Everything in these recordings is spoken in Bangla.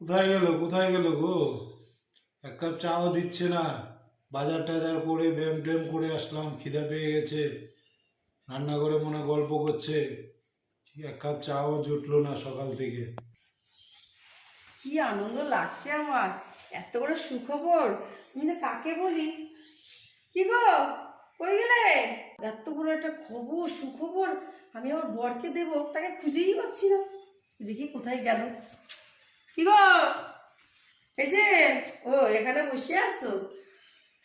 কোথায় গেল কোথায় গেল গো? এক কাপ চাও দিচ্ছে না। বাজার টাজার করে ব্যায়াম ট্যাম করে আসলাম, খিদে পেয়ে গেছে। রান্না করে মনে গল্প করছে। এক কাপ চাও জুটলো না সকাল থেকে। কি আনন্দ লাগছে আমার, এত বড় সুখবর। আমি যে কাকে বলি? কি গো, কই গেলে? এত বড় একটা খবর, সুখবর, আমি আমার বরকে দেবো, তাকে খুঁজেই পাচ্ছি না। দেখি কোথায় গেল। কি গো? এই যে ও এখানে বসে আছো?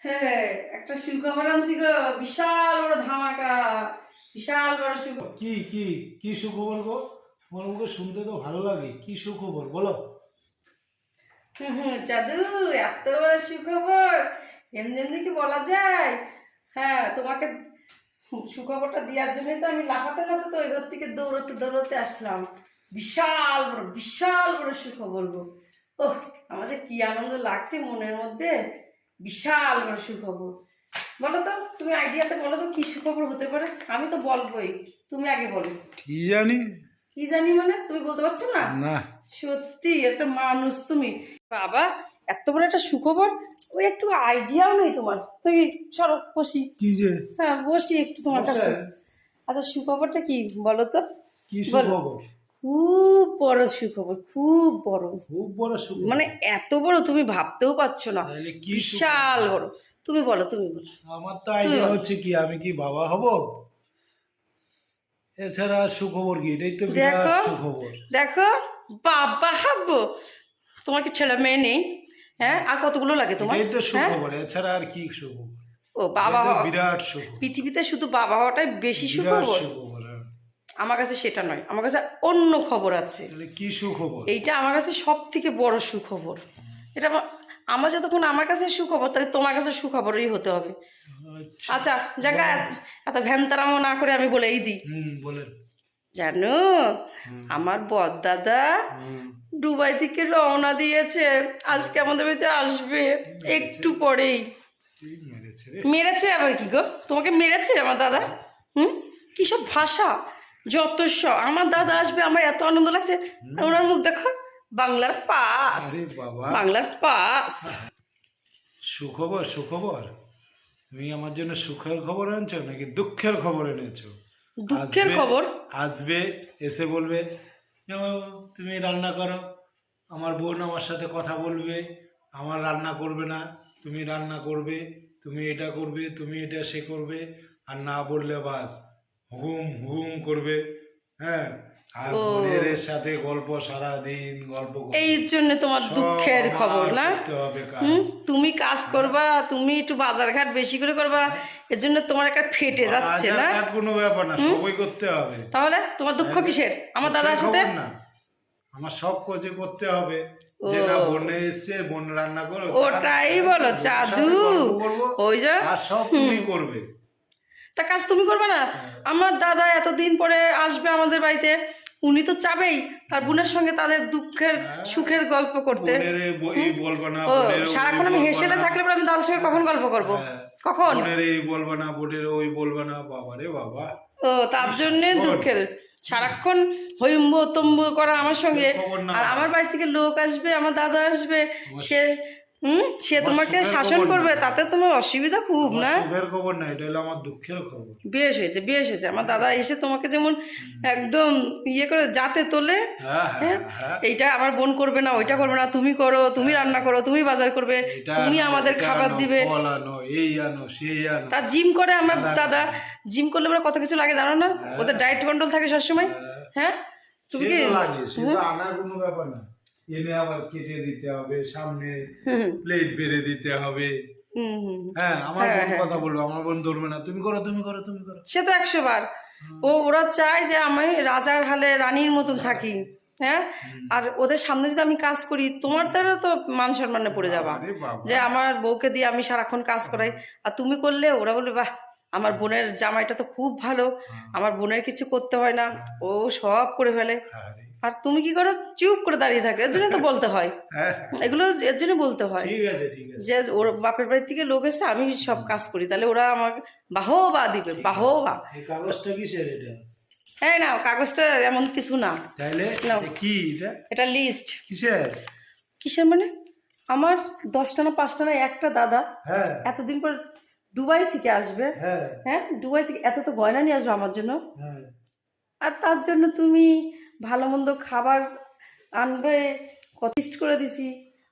হ্যাঁ একটা সুখবর আনছি গো বিশাল বড় ধামাকা বিশাল বড় সুখবর কি কি কি সুখবর গো? তোমার মুখে শুনতে তো ভালো লাগে কি সুখবর বলো? চাদু এত বড় সুখবর এমনি এমনি কি বলা যায়? হ্যাঁ তোমাকে সুখবরটা দেওয়ার জন্যই তো আমি লাফাতে লাফাতে ওই ঘর থেকে দৌড়তে দৌড়তে আসলাম। বিশাল বড় বিশাল বড় সুখবর গো। ও আমার যে কি আনন্দ লাগছে মনের মধ্যে বিশাল বড় সুখবর। বলো তো তুমি আইডিয়াতে বলো তো কি সুখবর হতে পারে? আমি তো বলবোই তুমি আগে বলো। কি জানি? কি জানি মানে? তুমি বলতে পারছ না? না। সত্যি একটা মানুষ তুমি। বাবা এত বড় একটা সুখবর? ওই একটু আইডিয়াও নেই তোমার। ওই চলো বসি। কি যে? হ্যাঁ বসি একটু তোমার কাছে? আচ্ছা সুখবরটা কি? বলো তো। কি। সুখবর? খুব বড় সুখবর খুব বড়। খুব বড় সুখবর। মানে এত বড় তুমি ভাবতেও পারছ না। বিশাল বড়। তুমি বলো তুমি বলো। আমার তো আইডিয়া হচ্ছে কি আমি কি বাবা হব? এছাড়া সুখবর কি? এটাই তো বিরাট দেখো। সুখবর। দেখো বাবা হাবো। তোমার কি ছেলে মেয়ে নেই? হ্যাঁ আর কতগুলো লাগে তোমার? এটাই তো হ্যাঁ? সুখবর এছাড়া আর কি সুখবর? ও বাবা বিরাট সুখবর। পৃথিবীতে শুধু বাবা হওয়াটাই বেশি সুখবর। আমার কাছে সেটা নয় আমার কাছে অন্য খবর আছে। কি সুখবর? এইটা আমার কাছে সব থেকে বড় সুখবর। এটা আমার- যতক্ষণ আমার কাছে সুখবর তাহলে তোমার কাছে সুখবরই হতে হবে। আচ্ছা। আচ্ছা জায়গা এত ভ্যানতারামো না করে আমি বলেই দিই। বলেন। জানো আমার বদদাদা হুম। দুবাই থেকে রওনা দিয়েছে। আজকে আমাদের বাড়িতে আসবে একটু পরেই। মেরেছে মেরেছে আবার কি গো? তোমাকে মেরেছে আমার দাদা? হুম? কি সব ভাষা? যত আমার দাদা আসবে আমার এত আনন্দ লাগছে। ওনার মুখ দেখো বাংলার পাস। বাংলার পাস। সুখবর সুখবর। তুমি আমার জন্য সুখের খবর আনছো নাকি দুঃখের খবর এনেছো? দুঃখের খবর? আসবে এসে বলবে তুমি রান্না করো। আমার বোন আমার সাথে কথা বলবে। আমার রান্না করবে না। তুমি রান্না করবে তুমি এটা করবে তুমি এটা সে করবে। আর না বললে বাস। হুম হুম করবে। হ্যাঁ? আর বোনের সাথে গল্প সারা দিন গল্প এই জন্য তোমার দুঃখের খবর না? তুমি কাজ করবা তুমি একটু বাজার ঘাট বেশি করে করবা এর জন্য তোমার একটা ফেটে যাচ্ছে না? কোনো ব্যাপার না সবই করতে হবে। তাহলে তোমার দুঃখ কিসের? আমার দাদার সাথে? না। আমার সব কাজে করতে হবে। যে না বোনে এসছে বোন রান্না করো ওটাই বলো, চাদু। ওই যে? আর সব তুমি করবে। তা কাজ তুমি করবে না? আমার দাদা এতদিন পরে আসবে আমাদের বাড়িতে উনি তো চাবেই। তার বোনের সঙ্গে তাদের দুঃখের সুখের গল্প করতে। সারাক্ষণ আমি হেসেলে না। থাকলে পরে আমি দাদার সঙ্গে কখন গল্প করব? হ্যাঁ। কখন? এই বলব না বোনের ওই বলব না বাবা রে বাবা। ও তার জন্যে। দুঃখের। সারাক্ষণ হৈম্ব তম্ব করা আমার সঙ্গে। আর আমার বাড়ি থেকে লোক আসবে আমার দাদা আসবে। সে হুম? সে তোমাকে শাসন করবে তাতে তোমার অসুবিধা খুব না? সুখের খবর না এটা হলো আমার দুঃখের খবর। বেশ হয়েছে বেশ হয়েছে। আমার দাদা এসে তোমাকে যেমন একদম ইয়ে করে যাতে তোলে হ্যাঁ হ্যাঁ হ্যাঁ? এইটা আমার বোন করবে না ওইটা করবে না তুমি করো তুমি রান্না করো তুমি বাজার করবে তুমি আমাদের খাবার দিবে। তা জিম করে আমার দাদা। জিম করলে পরে কত কিছু লাগে জানো না? ওদের ডায়েট কন্ট্রোল থাকে সবসময় হ্যাঁ। তুমি কি আনার কোনো ব্যাপার না। এনে আবার কেটে দিতে হবে সামনে প্লেট বেড়ে দিতে হবে। হ্যাঁ আমার হ্যাঁ, বোন হ্যাঁ। কথা বলব আমার বোন ধরবে না। তুমি করো তুমি করো তুমি করো। সে তো একশো বার। ও ওরা চায় যে আমি রাজার হালে রানীর মতন থাকি হ্যাঁ? আর ওদের সামনে যদি আমি কাজ করি তোমার দ্বারা তো মান সম্মানে পড়ে যাবা। যে আমার বউকে দিয়ে আমি সারাক্ষণ কাজ করাই। আর তুমি করলে ওরা বলবে বাহ আমার বোনের জামাইটা তো খুব ভালো। আমার বোনের কিছু করতে হয় না। ও সব করে ফেলে। আরে, তুমি কি করো? চুপ করে দাঁড়িয়ে থাকে এর জন্য তো বলতে হয়। হ্যাঁ। এগুলো এর জন্য বলতে হয়। যে ওর বাপের বাড়ি থেকে লোক এসে আমি সব কাজ করি তাহলে ওরা আমাকে বাহবা দিবে বাহবা। কাগজটা কিসের এটা? হ্যাঁ না কাগজটা এমন কিছু না। তাইলে কি এটা? লিস্ট কিসের? কিসের মানে? আমার দশটা না পাঁচটা না একটা দাদা হ্যাঁ। এতদিন পর দুবাই থেকে আসবে। হ্যাঁ। হ্যাঁ দুবাই থেকে এত তো গয়না নিয়ে আসবে আমার জন্য। আর তার জন্য তুমি ভালো মন্দ খাবার আনবে কথিস্ট করে দিছি।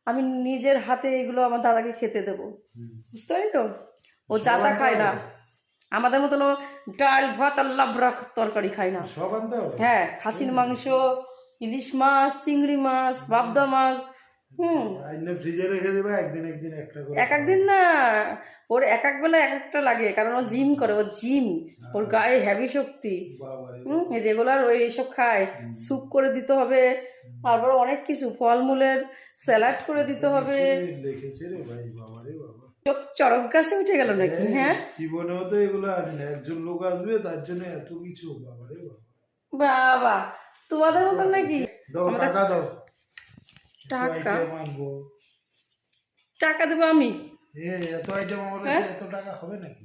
আমি নিজের হাতে এগুলো আমার দাদাকে খেতে দেবো। বুঝতে পারি তো? ও চাতা খায় না। আমাদের মতন ডাল ভাত আর লাবড়া তরকারি খায় না। হ্যাঁ খাসির মাংস ইলিশ মাছ চিংড়ি মাছ বাবদা মাছ হুম। ফ্রিজে রেখে দেবে একদিন একদিন একটা করে এক একদিন না ওর এক এক বেলা এক একটা লাগে কারণ ও জিম করে ও জিম ওর গায়ে হেভি শক্তি। বাবারে হুম রেগুলার ওই খায় স্যুপ করে দিতে হবে তারপর অনেক কিছু ফলমূলের স্যালাড করে দিতে হবে। রে ভাই বাবা। চোখ চড়ক গাছে উঠে গেল নাকি হ্যাঁ? জীবনেও তো এগুলো আনি না একজন লোক আসবে তার জন্য এত কিছু বাবারে বাবা। বাবা তোমাদের মতন নাকি? দাও টাকা দাও। টাকা। টাকা দেবো আমি? এত আইটেম আমার হ্যাঁ? এত টাকা হবে নাকি?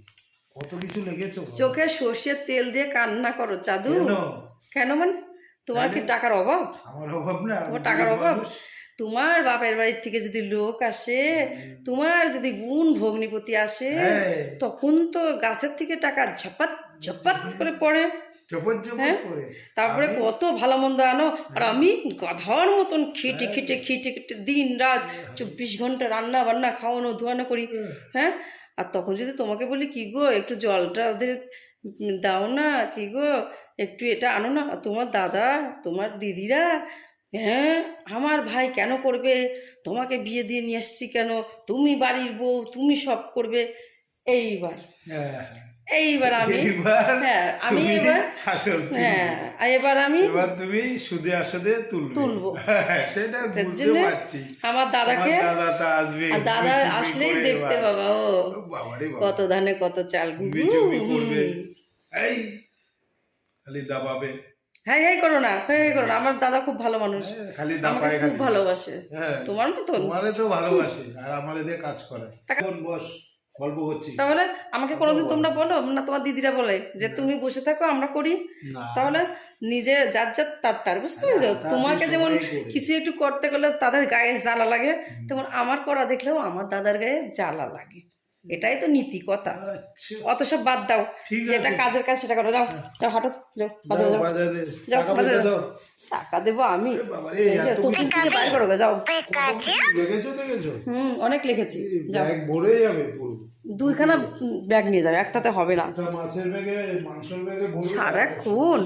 কত কিছু লেগেছো চোখে সর্ষের তেল দিয়ে কান্না করো চাদু। কেন? মানে? তোমার কি টাকার অভাব? আমার অভাব না তোমার টাকার অভাব? তোমার বাপের বাড়ির থেকে যদি লোক আসে তোমার যদি বোন ভগ্নিপতি আসে হ্যাঁ। তখন তো গাছের থেকে টাকা ঝপাত ঝপাত করে পড়ে। হ্যাঁ? তারপরে কত ভালো মন্দ আনো। আর আমি গাধার মতন খেটে খেটে খেটে খেটে দিন রাত চব্বিশ ঘণ্টা রান্না বান্না খাওয়ানো ধোয়ানো করি। হ্যাঁ। আর তখন যদি তোমাকে বলি কি গো একটু জলটা ওদের দাও না কি গো একটু এটা আনো না। তোমার দাদা তোমার দিদিরা হ্যাঁ আমার ভাই কেন করবে? তোমাকে বিয়ে দিয়ে নিয়ে এসছি কেন? তুমি বাড়ির বউ তুমি সব করবে। এইবার। হ্যাঁ। এইবার আমি। হ্যাঁ আমি এবার আসল হ্যাঁ এবার আমি এবার তুমি সুদে আসলে তুলবে। হ্যাঁ, সেটা বুঝতে পারছি। আমার দাদাকে আমার দাদা আসবে দাদা আসলেই দেখতে বাবা ও। কত ধানে কত চাল। গুবি করবে। এই খালি দাবাবে। হ্যাঁ হ্যাঁ করো না হ্যাঁ হ্যাঁ করো না। আমার দাদা খুব ভালো মানুষ। হ্যাঁ, খালি দাপায় খুব ভালোবাসে। তোমার মতন? তোমারে তো ভালোবাসে আর আমার এদের কাজ করে। টাকা- বস। গল্প করছি। তাহলে আমাকে কোনোদিন তোমরা বলো না তোমার দিদিরা বলে যে তুমি বসে থাকো আমরা করি। তাহলে নিজে যার যার তার তার বুঝতে পেরেছ? হ্যাঁ, তোমাকে যেমন কিছু একটু করতে গেলে তাদের গায়ে জ্বালা লাগে তেমন আমার করা দেখলেও আমার দাদার গায়ে জ্বালা লাগে। এটাই তো নীতি কথা। আচ্ছা। অত সব বাদ দাও যেটা কাজের কাজ সেটা করো। যাও যাও হাঁটো যাও বাজারে যাও। যাও বাজারে যাও, টাকা দেবো আমি। তুমি থেকে করো যাও। হুম অনেক লিখেছি। ব্যাগ ভরে যাবে দুইখানা ব্যাগ নিয়ে যাও একটাতে হবে না। একটা মাছের ব্যাগে মাংসের ব্যাগে ভরবে সারাক্ষণ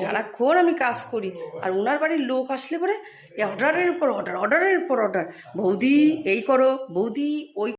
সারাক্ষণ আমি কাজ করি। আর ওনার বাড়ির লোক আসলে পরে অর্ডারের উপর অর্ডার অর্ডারের উপর অর্ডার। বৌদি এই করো বৌদি ওই